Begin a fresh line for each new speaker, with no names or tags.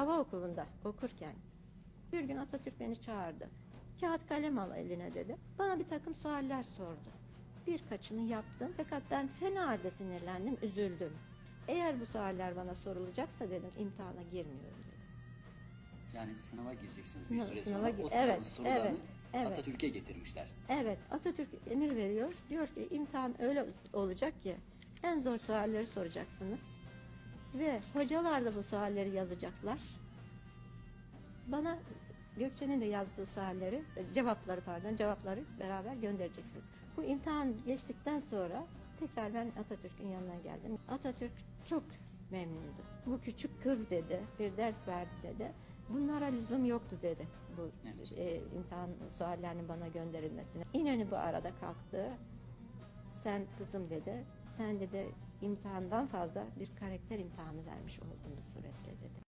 hava okulunda okurken bir gün Atatürk beni çağırdı. Kağıt kalem al eline dedi. Bana bir takım sualler sordu. Birkaçını yaptım fakat ben fena halde sinirlendim, üzüldüm. Eğer bu sualler bana sorulacaksa dedim imtihana girmiyorum dedim.
Yani sınava gireceksiniz
Sınava-
bir süre
sınava
sonra.
gir-
O sınavın
evet,
sorularını
evet, evet.
Atatürk'e getirmişler.
Evet, Atatürk emir veriyor. Diyor ki imtihan öyle olacak ki en zor sualleri soracaksınız. Ve hocalar da bu sualleri yazacaklar. Bana Gökçe'nin de yazdığı sualleri, cevapları pardon, cevapları beraber göndereceksiniz. Bu imtihan geçtikten sonra tekrar ben Atatürk'ün yanına geldim. Atatürk çok memnundu. Bu küçük kız dedi, bir ders verdi dedi. Bunlara lüzum yoktu dedi bu
Evet.
e, imtihan suallerinin bana gönderilmesine. İnönü bu arada kalktı. Sen kızım dedi. Sen dedi imtihandan fazla bir karakter imtihanı vermiş oldun bu suretle dedi.